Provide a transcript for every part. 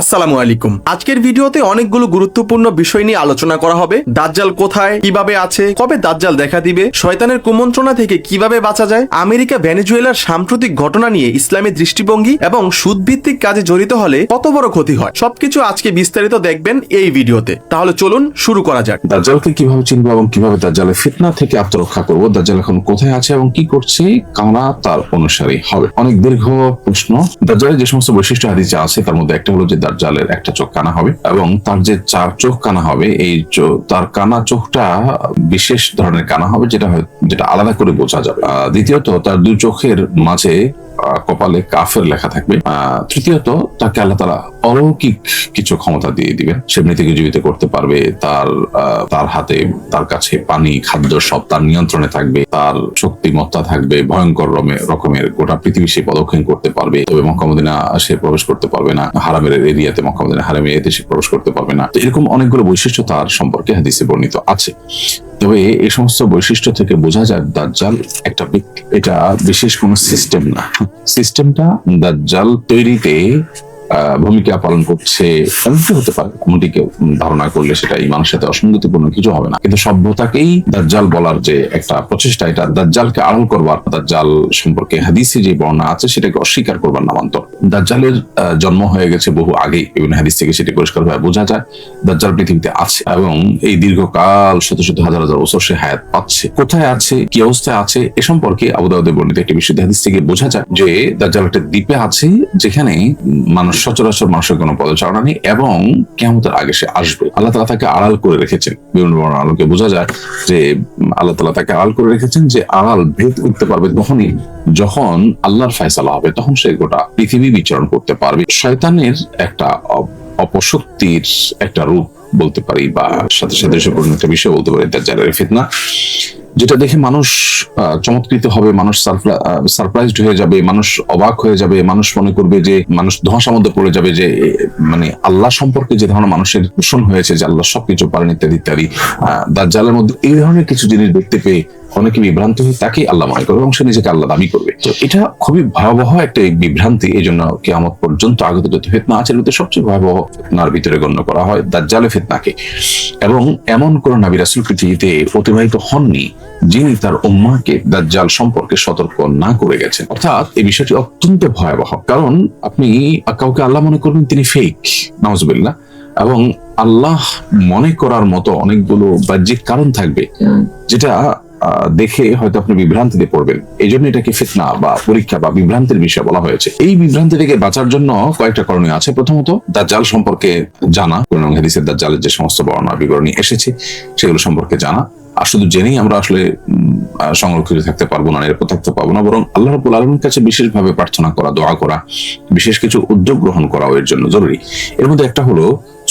আসসালামু আলাইকুম। আজকের ভিডিওতে অনেকগুলো গুরুত্বপূর্ণ বিষয় নিয়ে আলোচনা করা হবে। দাজ্জাল কোথায়, কীভাবে আছে, কবে দাজ্জাল দেখা দিবে, শয়তানের কুমন্ত্রণা থেকে কীভাবে বাঁচা যায়, আমেরিকা ভেনেজুয়েলার সাম্প্রতিক ঘটনা নিয়ে ইসলামী দৃষ্টিভঙ্গি এবং সুদভিত্তিক কাজে জড়িত হলে কত বড় ক্ষতি হয়, সবকিছু আজকে বিস্তারিত দেখবেন এই ভিডিওতে। তাহলে চলুন শুরু করা যাক। দাজ্জালকে কীভাবে চিনবো এবং কীভাবে দাজ্জালের ফিতনা থেকে আত্মরক্ষা করব? দাজ্জাল এখন কোথায় আছে এবং কি করছে? কারা তার অনুসারী হবে। অনেক দীর্ঘ প্রশ্ন। দাজ্জালের যে সমস্ত বৈশিষ্ট্য হাদিসে আছে, তার মধ্যে একটা হলো যে দাজ্জালের একটা চোখ কানা হবে এবং তার যে চার চোখ কানা হবে, এই তার কানা চোখটা বিশেষ ধরনের কানা হবে যেটা যেটা আলাদা করে বোঝা যাবে। দ্বিতীয়ত তার দুই চোখের মাঝে কপালে কাফের লেখা থাকবে। তৃতীয়ত, তাকে আল্লাহ তালা অলৌকিক কিছু ক্ষমতা দিয়ে দিবেন। সে মৃত্যুকে জীবিত করতে পারবে, তার তার হাতে, তার কাছে পানি, খাদ্য সব তার নিয়ন্ত্রণে থাকবে, তার শক্তিমত্তা থাকবে, ভয়ঙ্কর রকমের গোটা পৃথিবী সে প্রদক্ষিণ করতে পারবে। তবে মক্কামদিনা সে প্রবেশ করতে পারবে না, হারামের এরিয়াতে মক্কামদিনা হারামের এতে সে প্রবেশ করতে পারবে না। এরকম অনেকগুলো বৈশিষ্ট্য তার সম্পর্কে হাদিসে বর্ণিত আছে। তবে এই সমস্ত বৈশিষ্ট্য থেকে বোঝা যায় দাজ্জাল একটা এটা বিশেষ কোনো সিস্টেম না। সিস্টেমটা দাজ্জাল তৈরিতে ভূমিকা পালন করছে এমনটি হতে পারে এমনটি কেউ ধারণা করলে সেটা ইমানের সাথে অসঙ্গতিপূর্ণ কিছু হবে না। কিন্তু সভ্যতাকেই দাজ্জাল বলার যে একটা প্রচেষ্টা, এটা দাজ্জালকে আড়াল করবার, দাজ্জাল সম্পর্কে হাদিসে যে বর্ণনা আছে, সেটাকে অস্বীকার করবার নামান্তর। দাজ্জালের জন্ম হয়ে গেছে বহু আগেই বিভিন্ন হাদিস থেকে সেটি পরিষ্কারভাবে বোঝা যায়। দাজ্জাল পৃথিবীতে আছে এবং এই দীর্ঘকাল শত শত হাজার হাজার বছর সে হায়াত পাচ্ছে। কোথায় আছে, কি অবস্থায় আছে, এ সম্পর্কে আবু বর্ণিত একটি বিশুদ্ধ হাদিস থেকে বোঝা যায় যে দাজ্জাল একটা দ্বীপে আছে, যেখানে মানুষ সচরাচর মানুষের কোনো পদচারণা নেই এবং কেমতের আগে সে আসবে। আল্লাহ তালা তাকে আড়াল করে রেখেছেন। বিভিন্ন বর্ণনা আলোকে বোঝা যায় যে আল্লাহ তালা তাকে আড়াল করে রেখেছেন যে, আড়াল ভেদ উঠতে পারবে তখনই যখন আল্লাহর ফায়সালা হবে, তখন সে গোটা পৃথিবী বিচরণ করতে পারবে। শয়তানের একটা অপ- অপশক্তির একটা রূপ বলতে পারি বা সাথে সাথে পরিণত বিষয় বলতে পারি তার দাজ্জালের ফিতনা। যেটা দেখে মানুষ চমৎকৃত হবে মানুষ সারপ্রাইজড হয়ে যাবে মানুষ অবাক হয়ে যাবে মানুষ মনে করবে যে মানুষ ধোঁয়াশার মধ্যে পড়ে যাবে যে মানে আল্লাহ সম্পর্কে যে ধরনের মানুষের পোষণ হয়েছে যে আল্লাহ সবকিছু পারেন ইত্যাদি ইত্যাদি। আহ, দাজ্জালের মধ্যে এই ধরনের কিছু জিনিস দেখতে পেয়ে অনেকে বিভ্রান্ত হয়ে তাকেই আল্লাহ মনে করবে এবং সে নিজেকে আল্লাহ দাবি করবে। তো এটা খুবই ভয়াবহ একটা বিভ্রান্তি এই জন্য কেয়ামত পর্যন্ত আগত যত ফেতনা আছে এর সবচেয়ে ভয়াবহ ফেতনার ভিতরে গণ্য করা হয় দাজ্জালে ফেতনাকে। এবং এমন কোন নাবি রাসুল পৃথিবীতে অতিবাহিত হননি যিনি তার উম্মাকে দাজ্জাল সম্পর্কে সতর্ক না করে গেছেন। অর্থাৎ এই বিষয়টি অত্যন্ত ভয়াবহ। কারণ আপনি কাউকে আল্লাহ মনে করবেন তিনি ফেক নওয়াজবিল্লাহ এবং আল্লাহ মনে করার মতো অনেকগুলো বাহ্যিক কারণ থাকবে যেটা দেখে হয়তো আপনি বিভ্রান্তিতে পড়বেন। এই জন্য এটাকে ফিতনা বা পরীক্ষা বা বিভ্রান্তির বিষয় বলা হয়েছে। এই বিভ্রান্তি থেকে বাঁচার জন্য কয়েকটা করণীয় আছে। প্রথমত, দাজ্জাল সম্পর্কে জানা। কোন হাদিসের দাজ্জালের যে সমস্ত বর্ণনা, বিবরণী এসেছে, সেগুলো সম্পর্কে জানা। আর শুধু জেনেই আমরা আসলে সংরক্ষিত থাকতে পারব না, নিরাপদ থাকতে পারব না, বরং আল্লাহ রবুল আলমীর কাছে বিশেষভাবে প্রার্থনা করা, দোয়া করা, বিশেষ কিছু উদ্যোগ গ্রহণ করা এর জন্য জরুরি। এর মধ্যে একটা হলো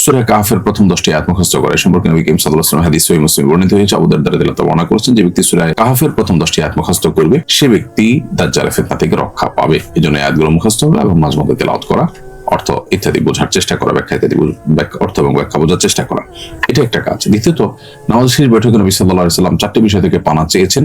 সুরা কাফের প্রথম দশটি আয়াত মুখস্থ করে। সম্পর্কে নবী করিম সাল্লাল্লাহু আলাইহি হাদিস সহিহ মুসলিম বর্ণিত হয়েছে। আবু দারদা রাদিয়াল্লাহু বর্ণনা করেছেন যে ব্যক্তি সূরা কাহফের প্রথম দশটি আয়াত মুখস্থ করবে, সে ব্যক্তি দাজ্জালের ফিতনা থেকে রক্ষা পাবে। এজন্য আয়াতগুলো মুখস্থ হবে এবং মাঝে মধ্যে তেলাওয়াত করা, অর্থ ইত্যাদি বোঝার চেষ্টা করা, ব্যাখ্যা ইত্যাদি অর্থ এবং ব্যাখ্যা বোঝার চেষ্টা করা। এটা একটা কাজ। দ্বিতীয়ত, নামাজ শেষ বৈঠকে নবী সাল্লাল্লাহু আলাইহি সাল্লাম চারটি বিষয় থেকে পানা চেয়েছেন।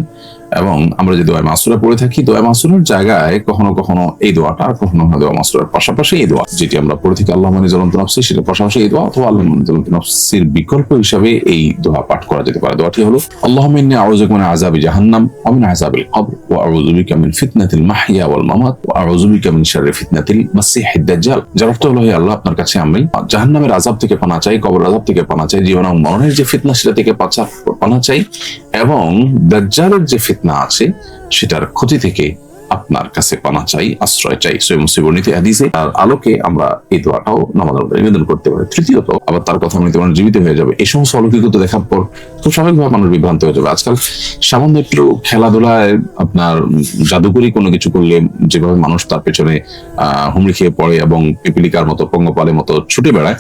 এবং আমরা যে দোয়া মাসুরা পড়ে থাকি, দোয়া মাসুরার জায়গায় কখনো কখনো এই দোয়াটা আর কখনো কখনো দোয়া মাসুরার পাশাপাশি এই দোয়া, যেটি আমরা পড়ে থাকি আল্লাহ মানে জ্বলন্ত নফসি, সেটার পাশাপাশি এই দোয়া অথবা আল্লাহ মানে জ্বলন্ত নফসির বিকল্প হিসাবে এই দোয়া পাঠ করা যেতে পারে। দোয়াটি হলো আল্লাহ মিন্নি আউযুকা মিন আযাবি জাহান্নাম ওয়া মিন আযাবিল কবর ওয়া আউযু বিকা মিন ফিতনাতিল মাহইয়া ওয়াল মামাত ওয়া আউযু বিকা মিন শাররি ফিতনাতিল মাসিহিদ দাজ্জাল। যার অর্থ হলো, হে আল্লাহ, আপনার কাছে আমি জাহান্নামের আযাব থেকে পানা চাই কবর আযাব থেকে পানা চাই, জীবন এবং মরণের যে ফিতনা, সেটা থেকে পানা চাই এবং দাজ্জালের যে ফিতনা আছে সেটার ক্ষতি থেকে আপনার কাছে পানা চাই, আশ্রয় চাই। সৈয় মুসিবর্ণিত হাদিসে তার আলোকে আমরা এই দোয়াটাও নামাজ নিবেদন করতে পারি। তৃতীয়ত, আবার তার কথা মনে মানুষ জীবিত হয়ে যাবে। এই সমস্ত অলৌকিকতা দেখার পর খুব স্বাভাবিকভাবে মানুষ বিভ্রান্ত হয়ে যাবে। আজকাল সামান্য একটু খেলাধুলায় আপনার জাদুকরি কোনো কিছু করলে যেভাবে মানুষ তার পেছনে, আহ, হুমড়ি খেয়ে পড়ে এবং পিপিলিকার মতো, পঙ্গপালের মতো ছুটে বেড়ায়,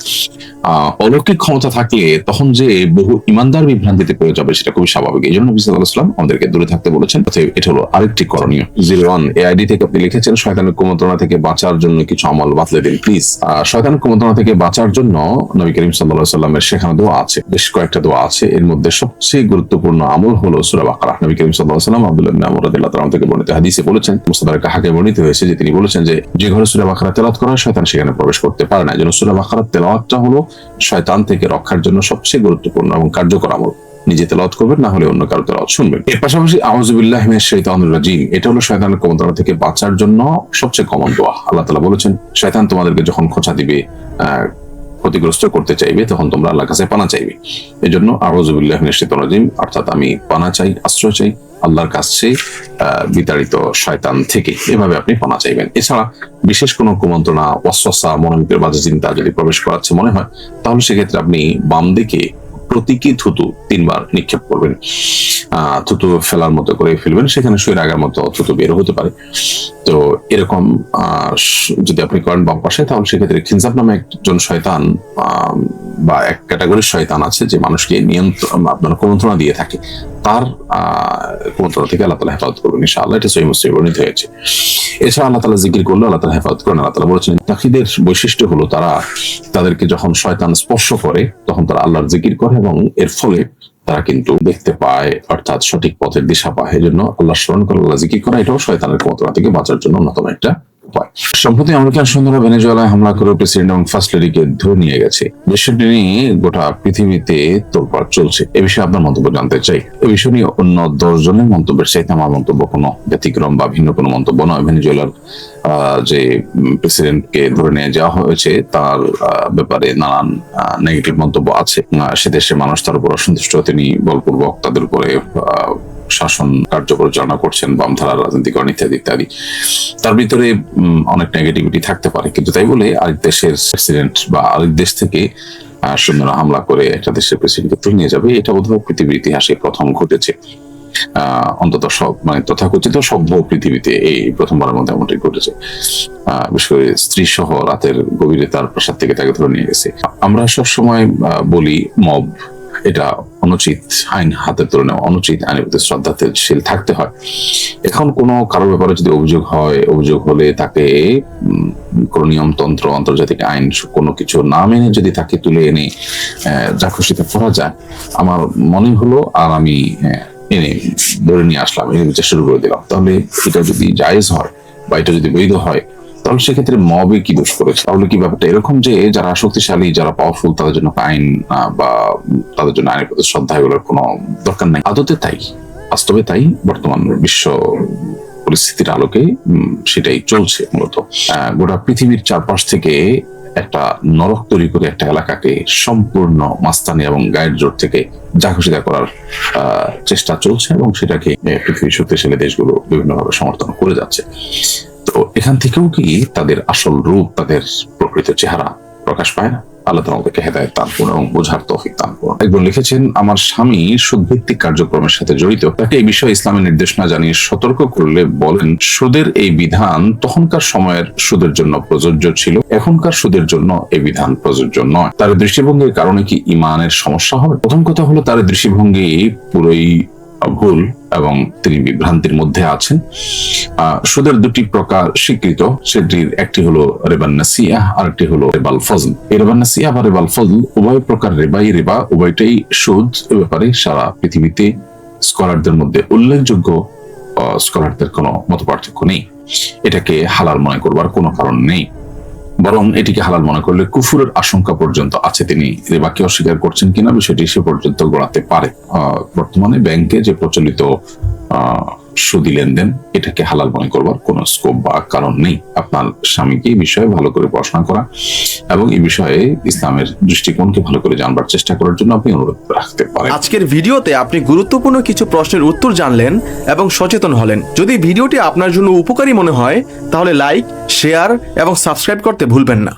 আহ, অলৌকিক ক্ষমতা থাকলে তখন যে বহু ইমানদার বিভ্রান্তিতে পড়ে যাবে সেটা খুবই স্বাভাবিক। এই জন্য নবী সাল্লাল্লাহু আমাদেরকে দূরে থাকতে বলেছেন। অতএব এটা হলো আরেকটি করণীয়। জিরো দেখুন এই আইডি থেকে আপনি লিখেছেন, শয়তানের কুমন্ত্রণা থেকে বাঁচার জন্য কিছু আমল বাতলে দিন প্লিজ শয়তানের কুমন্ত্রণা থেকে বাঁচার জন্য নবী করিম সাল্লাহ সাল্লামের সেখানে দোয়া আছে, বেশ কয়েকটা দোয়া আছে। এর মধ্যে সবচেয়ে গুরুত্বপূর্ণ আমল হলো সুরা বাকারা। নবী করিম সাল্লাহ সাল্লাম আব্দুল্লাহ আমর তাআলা থেকে বর্ণিত হাদিসে বলেছেন, মুস্তাদার কাহাকে বর্ণিত হয়েছে যে তিনি বলেছেন যে যে ঘরে সুরা বাকারা তেলাত করা শয়তান সেখানে প্রবেশ করতে পারে না। যেন সুরা বাকারা তেলাওয়াতটা হলো শয়তান থেকে রক্ষার জন্য সবচেয়ে গুরুত্বপূর্ণ এবং কার্যকর আমল। নিজে তেলাওয়াত করবেন, না হলে অন্য কারও তেলাওয়াত শুনবেন। এর পাশাপাশি আউযুবিল্লাহি মিনাশ রাজিম, এটা হলো শয়তানের কুমন্ত্রণা থেকে বাঁচার জন্য সবচেয়ে কমন দোয়া। আল্লাহ তাআলা বলেছেন, শয়তান তোমাদেরকে যখন খোঁচা দিবে ক্ষতিগ্রস্ত করতে চাইবে, তখন তোমরা আল্লাহর কাছে পানা চাইবে। এই জন্য আউযুবিল্লাহি মিনাশ রাজিম, অর্থাৎ আমি পানা চাই, আশ্রয় চাই, আল্লাহর কাছে বিতাড়িত শয়তান থেকে। এভাবে আপনি পানা চাইবেন। এছাড়া বিশেষ কোনো কুমন্ত্রণা, ওয়াসওয়াসা মনোমীতের বাজে চিন্তা যদি প্রবেশ করাচ্ছে মনে হয়, তাহলে সেক্ষেত্রে আপনি বাম দিকে প্রতীকী থুতু তিনবার নিক্ষেপ করবেন। থুতু ফেলার মতো করে ফেলবেন, সেখানে শুয়ে রাগার মতো থুতু বের হতে পারে। তো এরকম যদি আপনি করেন বাম পাশে, তাহলে সেক্ষেত্রে খিনজাব নামে একজন শয়তান বা এক ক্যাটাগরির শয়তান আছে যে মানুষকে নিয়ন্ত্রণ, আপনার কুমন্ত্রণা দিয়ে থাকে। তার কুমন্ত্রণা থেকে আল্লাহ তালা হেফাজত করবেন ইনশাআল্লাহ। এটা সহি মুসলিম বর্ণিত হয়েছে। এছাড়া আল্লাহ তালা জিকির করলে আল্লাহ তালা হেফাজত করেন। আল্লাহ তালা বলেছেন তাকিদের বৈশিষ্ট্য হলো তারা তাদেরকে যখন শয়তান স্পর্শ করে, তখন তারা আল্লাহর জিকির করে এবং এর ফলে তারা কিন্তু দেখতে পায়, অর্থাৎ সঠিক পথের দিশা পায়। জন্য আল্লাহ স্মরণ করে আল্লাহ জিকির করা, এটাও শয়তানের কুমন্ত্রণা থেকে বাঁচার জন্য অন্যতম একটা সম্প্রতি আমেরিকান সৈন্যরা ভেনেজুয়েলায় হামলা করে প্রেসিডেন্ট এবং ফার্স্ট লেডিকে ধরে নিয়ে গেছে। বিষয়টি নিয়ে গোটা পৃথিবীতে তোলপাড় চলছে। এ বিষয়ে আপনার মন্তব্য জানতে চাই। এ বিষয় নিয়ে অন্য দশ জনের মন্তব্যের আমার মন্তব্য কোনো ব্যতিক্রম বা ভিন্ন কোনো মন্তব্য নয়। ভেনেজুয়েলার যে প্রেসিডেন্টকে ধরে নিয়ে যাওয়া হয়েছে, তার ব্যাপারে নানান নেগেটিভ মন্তব্য আছে। সে দেশের মানুষ, তার উপর অসন্তুষ্ট, তিনি বলপূর্বক তাদের উপরে শাসন কার্য পরিচালনা করছেন বামধারার রাজনীতিকরণ ইত্যাদি ইত্যাদি, তার ভিতরে অনেক নেগেটিভিটি থাকতে পারে। কিন্তু তাই বলে আরেক দেশের প্রেসিডেন্ট বা আরেক দেশ থেকে সৈন্যরা হামলা করে একটা দেশের প্রেসিডেন্টকে তুলে নিয়ে যাবে, এটা বোধহয় পৃথিবীর ইতিহাসে প্রথম ঘটেছে। অন্তত সব মানে তথাকথিত সভ্য পৃথিবীতে এই প্রথমবারের মধ্যে এমনটি ঘটেছে। বিশেষ করে স্ত্রী সহ রাতের গভীরে তার প্রাসাদ থেকে তাকে ধরে নিয়ে গেছে। আমরা সবসময় বলি মব এটা অনুচিত আইন হাতে তুলে নেওয়া, অনুচিত আইনের প্রতি শ্রদ্ধাশীল থাকতে হয়। এখন কোনো কারোর ব্যাপারে যদি অভিযোগ হয়, অভিযোগ হলে তাকে কোনো নিয়মতন্ত্র আন্তর্জাতিক আইন কোনো কিছু না মেনে যদি তাকে তুলে এনে যা খুশিতে করা যায়, আমার মনে হলো আর আমি এনে ধরে নিয়ে আসলাম এনে বিচার শুরু করে দিলাম। তাহলে এটা যদি জায়েজ হয় বা এটা যদি বৈধ হয় তাহলে সেক্ষেত্রে মবে কি দোষ করেছে? তাহলে কি ব্যাপারটা এরকম যে যারা শক্তিশালী, যারা পাওয়ারফুল তাদের জন্য আইন বা তাদের জন্য আইনের প্রতি শ্রদ্ধা এগুলোর কোনো দরকার নাই। আদতে তাই, বাস্তবে তাই, বর্তমান বিশ্ব পরিস্থিতির আলোকে সেটাই চলছে মূলত। গোটা পৃথিবীর চারপাশ থেকে একটা নরক তৈরি করে একটা এলাকাকে সম্পূর্ণ মাস্তানি এবং গায়ের জোর থেকে যা খুশি তা করার চেষ্টা চলছে এবং সেটাকে পৃথিবীর শক্তিশালী দেশগুলো বিভিন্নভাবে সমর্থন করে যাচ্ছে। এখান থেকেও কি তাদের আসল রূপ, তাদের প্রকৃত চেহারা প্রকাশ পায় না? আল্লাহ আমাদেরকে এবং বোঝার লিখেছেন, আমার স্বামী কার্যক্রমের সাথে জড়িত। তাকে এই বিষয়ে ইসলামের নির্দেশনা জানিয়ে সতর্ক করলে বলেন, সুদের এই বিধান তখনকার সময়ের সুদের জন্য প্রযোজ্য ছিল। এখনকার সুদের জন্য এই বিধান প্রযোজ্য নয়। তার দৃষ্টিভঙ্গির কারণে কি ইমানের সমস্যা হবে? প্রথম কথা হলো, তার দৃষ্টিভঙ্গি পুরোই ভুল এবং তিনি বিভ্রান্তির মধ্যে আছেন। সুদের দুটি প্রকার স্বীকৃত, সেটির একটি হলো রেবান নাসিয়া আর একটি হলো রেবাল ফজল। এই রেবান নাসিয়া বা রেবাল ফজল উভয় প্রকার রেবাই রেবা উভয়টাই সুদ এ ব্যাপারে সারা পৃথিবীতে স্কলারদের মধ্যে উল্লেখযোগ্য স্কলারদের কোনো মত পার্থক্য নেই। এটাকে হালাল মনে করবার কোনো কারণ নেই। বরং এটিকে হালাল মনে করলে কুফুরের আশঙ্কা পর্যন্ত আছে তিনি রেবাকে অস্বীকার করছেন কিনা বিষয়টি সে পর্যন্ত গড়াতে পারে। বর্তমানে ব্যাংকে যে প্রচলিত সুদি লেনদেন, এটাকে হালাল মনে করবার কোনো স্কোপ বা কারণ নেই। আপনার স্বামীকে এই বিষয়ে ভালো করে পড়াশোনা করা এবং এই বিষয়ে ইসলামের দৃষ্টিকোণকে ভালো করে জানবার চেষ্টা করার জন্য আপনি অনুরোধ রাখতে পারেন। আজকের ভিডিওতে আপনি গুরুত্বপূর্ণ কিছু প্রশ্নের উত্তর জানলেন এবং সচেতন হলেন। যদি ভিডিওটি আপনার জন্য উপকারী মনে হয়, তাহলে লাইক, শেয়ার এবং সাবস্ক্রাইব করতে ভুলবেন না।